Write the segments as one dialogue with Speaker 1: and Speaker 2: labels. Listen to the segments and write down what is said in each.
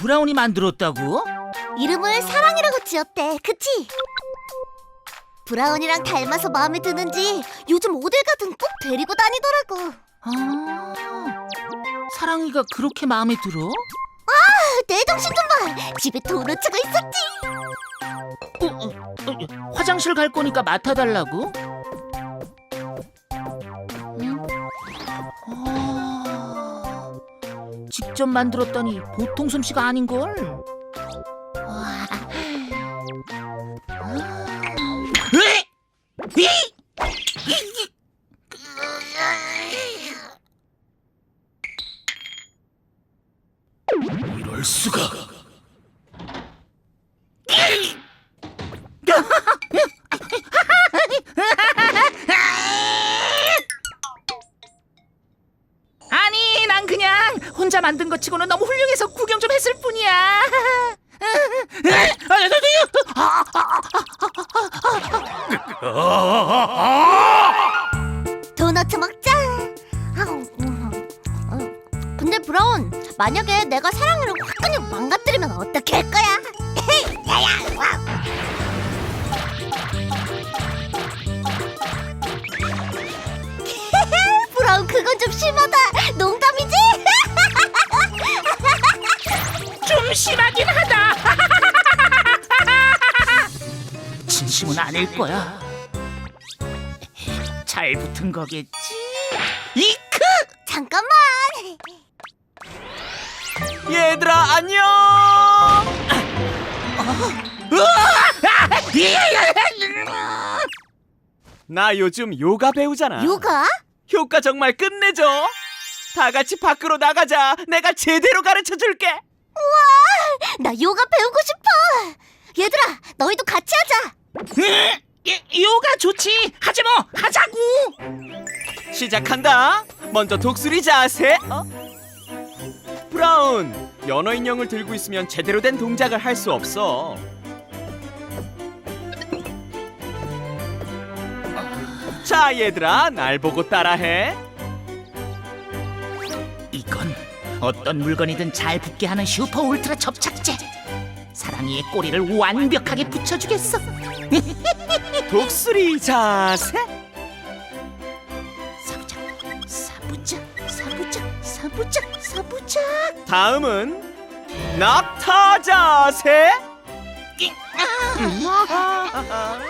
Speaker 1: 브라운이 만들었다고?
Speaker 2: 이름을 사랑이라고 지었대. 그치? 브라운이랑 닮아서 마음에 드는지 요즘 어딜 가든 꼭 데리고 다니더라고.
Speaker 1: 아, 사랑이가 그렇게 마음에 들어?
Speaker 2: 내 정신 좀 봐. 집에 도로 치고 있었지.
Speaker 1: 어, 어, 어, 화장실 갈 거니까 맡아달라고? 직접 만들었다니 보통 솜씨가 아닌걸? 와. 으이! 이! 만든 것 치고는 너무 훌륭해서 구경 좀 했을 뿐이야.
Speaker 2: 도넛 먹자. 아우, 음. 어, 근데 브라운, 만약에 내가 사랑이를 확 그냥 망가뜨리면 어떻게 할 거야? 야야, 와. 브라운 그건 좀 심하다.
Speaker 1: 좀 심하긴 하다. 진심은 아닐 거야. 잘 붙은 거겠지. 이크!
Speaker 2: 잠깐만.
Speaker 3: 얘들아 안녕. 나 요즘 요가 배우잖아.
Speaker 2: 요가?
Speaker 3: 효과 정말 끝내줘. 다 같이 밖으로 나가자. 내가 제대로 가르쳐 줄게.
Speaker 2: 나 요가 배우고 싶어. 얘들아, 너희도 같이 하자.
Speaker 1: 이- 요가 좋지. 하지 뭐. 하자고.
Speaker 3: 시작한다. 먼저 독수리 자세. 어? 브라운, 연어 인형을 들고 있으면 제대로 된 동작을 할 수 없어. 자, 얘들아, 날 보고 따라해.
Speaker 1: 어떤 물건이든 잘 붙게 하는 슈퍼 울트라 접착제. 사랑이의 꼬리를 완벽하게 붙여주겠어.
Speaker 3: 독수리 자세.
Speaker 1: 사부작, 사부작, 사부작, 사부작, 사부작.
Speaker 3: 다음은 낙타 자세.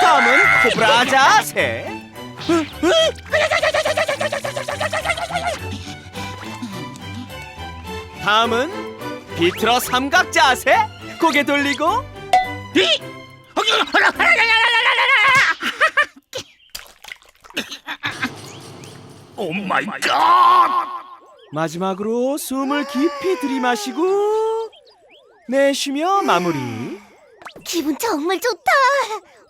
Speaker 3: 다음은 코브라 자세. 다음은 비틀어 삼각 자세. 고개 돌리고
Speaker 1: 이! 오 마이 갓!
Speaker 3: 마지막으로 숨을 깊이 들이마시고 내쉬며 마무리.
Speaker 2: 기분 정말 좋다.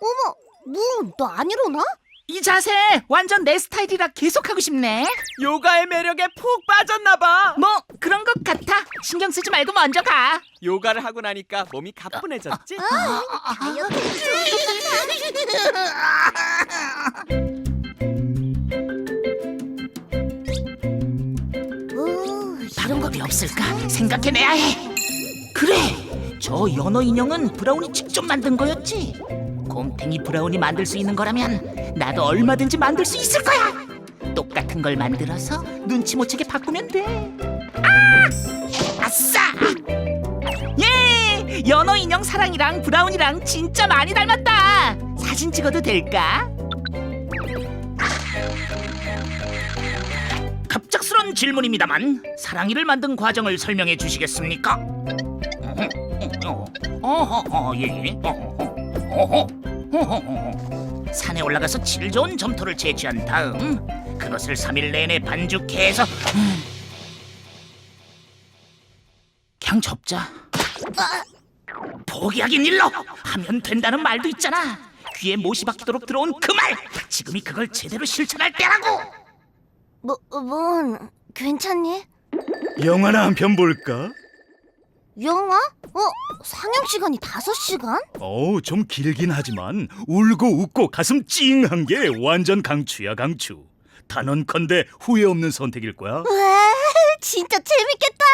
Speaker 2: 어머, 문, 너안 일어나?
Speaker 1: 이 자세 완전 내 스타일이라 계속하고 싶네.
Speaker 3: 요가의 매력에 푹 빠졌나봐.
Speaker 1: 뭐 그런 것 같아. 신경 쓰지 말고 먼저 가.
Speaker 3: 요가를 하고 나니까 몸이 가뿐해졌지?
Speaker 2: 다이어트도 좋은 것 같아. 오, 이런
Speaker 1: 방법이 없을까 생각해내야 해. 그래, 저 연어 인형은 브라운이 직접 만든 거였지. 곰탱이 브라운이 만들 수 있는 거라면 나도 얼마든지 만들 수 있을 거야. 똑같은 걸 만들어서 눈치 못 채게 바꾸면 돼. 아! 아싸! 예! 연어 인형 사랑이랑 브라운이랑 진짜 많이 닮았다. 사진 찍어도 될까? 갑작스런 질문입니다만 사랑이를 만든 과정을 설명해 주시겠습니까? 어허, 예. 어허, 어허. 산에 올라가서 질 좋은 점토를 채취한 다음 그것을 3일 내내 반죽해서 음. 그냥 접자. 포기하긴 일러 하면 된다는 말도 있잖아. 귀에 못이 박히도록 들어온 그 말. 지금이 그걸 제대로 실천할 때라고.
Speaker 2: 뭐, 뭔, 괜찮니?
Speaker 4: 영화나 한 편 볼까?
Speaker 2: 영화? 어, 상영 시간이 다섯 시간?
Speaker 4: 어우 좀 길긴 하지만 울고 웃고 가슴 찡한 게 완전 강추야 강추 단언컨대 후회 없는 선택일 거야.
Speaker 2: 와, 진짜 재밌겠다.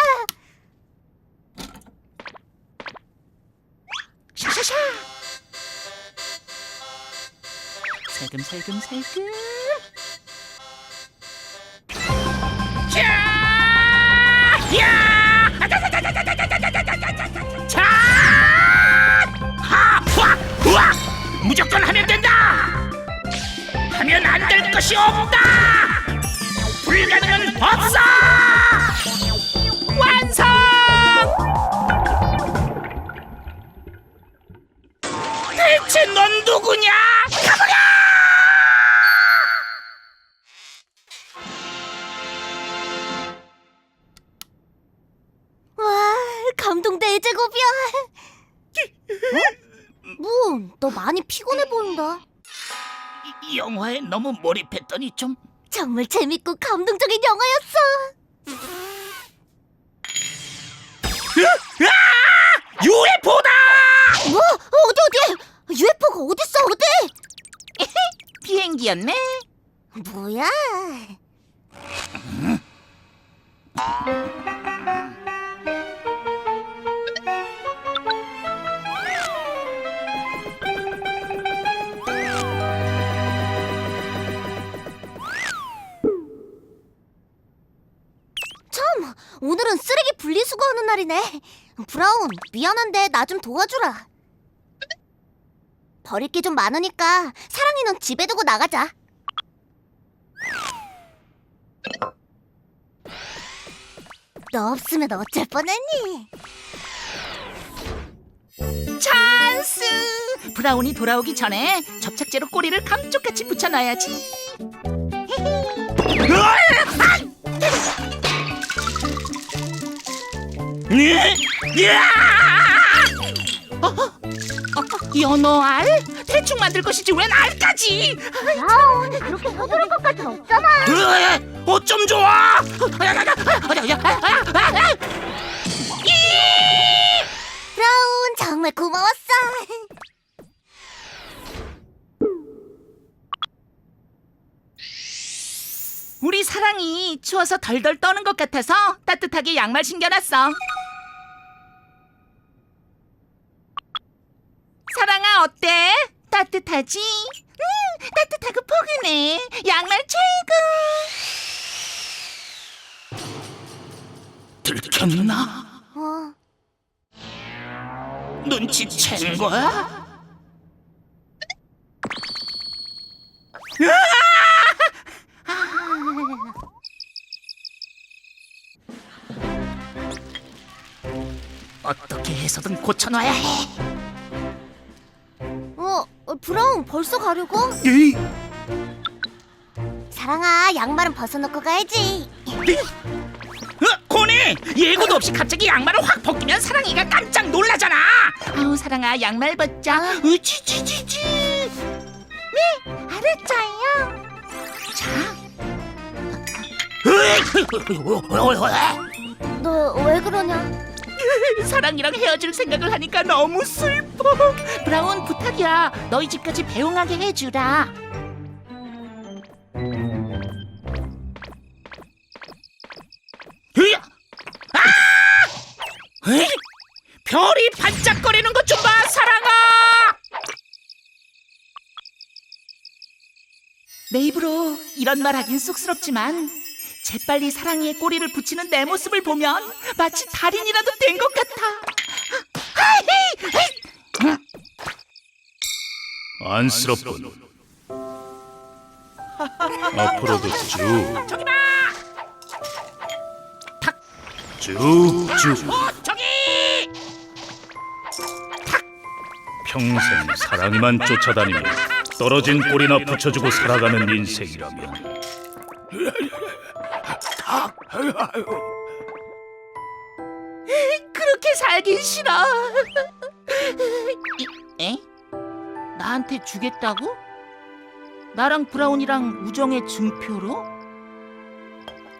Speaker 1: 샤샤샤. 살금살금 살금. 무조건 하면 된다. 하면 안 될 것이 없다. 불가능은 없어. 완성. 대체 넌 누구냐? 가보자!
Speaker 2: 와, 감동 대제곱이야. 어? 뭐, 너 많이 피곤해 보인다.
Speaker 1: 이 영화에 너무 몰입했더니 좀
Speaker 2: 정말 재밌고 감동적인 영화였어.
Speaker 1: UFO다!
Speaker 2: 뭐? 어디 어디? UFO가 어딨어 어디?
Speaker 1: 비행기였네.
Speaker 2: 뭐야? 오늘은 쓰레기 분리수거하는 날이네. 브라운, 미안한데 나 좀 도와주라. 버릴 게 좀 많으니까 사랑이 넌 집에 두고 나가자. 너 없으면 어쩔 뻔했니?
Speaker 1: 찬스! 브라운이 돌아오기 전에 접착제로 꼬리를 감쪽같이 붙여놔야지. 어, 어, 연어알? 대충 만들 것이지 웬 알까지?
Speaker 2: 브라운, 그렇게 서두를 것까진 없잖아.
Speaker 1: 으, 어쩜 좋아?
Speaker 2: 브라운, 정말 고마웠어.
Speaker 1: 우리 사랑이 추워서 덜덜 떠는 것 같아서 따뜻하게 양말 신겨놨어. 따뜻하지? 음, 따뜻하고 포근해. 양말 최고. 들켰나?
Speaker 2: 어,
Speaker 1: 눈치챈 거야? 어떻게 해서든 고쳐놔야 해.
Speaker 2: 브라운 벌써 가려고?
Speaker 4: 에이,
Speaker 2: 사랑아, 양말은 벗어놓고 가야지.
Speaker 1: 어, 고니 예고도 없이 갑자기 양말을 확 벗기면 사랑이가 깜짝 놀라잖아. 아우 사랑아 양말 벗자. 으치치치치. 네 알았죠요. 자.
Speaker 2: 너왜 그러냐?
Speaker 1: 사랑이랑 헤어질 생각을 하니까 너무 슬퍼. 브라운 부탁이야. 너희 집까지 배웅하게 해주라. 으야! 아! 에이! 별이 반짝거리는 것 좀 봐, 사랑아. 내 입으로 이런 말 하긴 쑥스럽지만 재빨리 사랑이의 꼬리를 붙이는 내 모습을 보면 마치 달인이라도 된 것 같아.
Speaker 4: 안쓰럽군. 앞으로도 쭉,
Speaker 1: 저기 봐.
Speaker 4: 쭉쭉
Speaker 1: 어, 저기.
Speaker 4: 평생 사랑이만 쫓아다니며 떨어진 꼬리나 붙여주고 살아가는 인생이라면
Speaker 1: 그렇게 살긴 싫어. 이- 에? 나한테 주겠다고? 나랑 브라운이랑 우정의 증표로?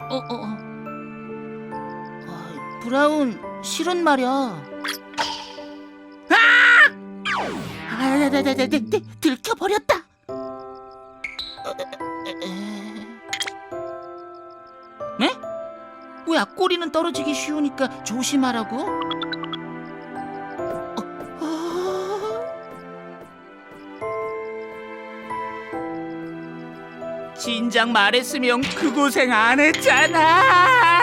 Speaker 1: 어, 어, 어. 아, 브라운 실은 말이야. 아! 아, 네, 네, 네, 네, 네, 들켜버렸다. 뭐야 꼬리는 떨어지기 쉬우니까 조심하라고? 진작 말했으면 그 고생 안 했잖아.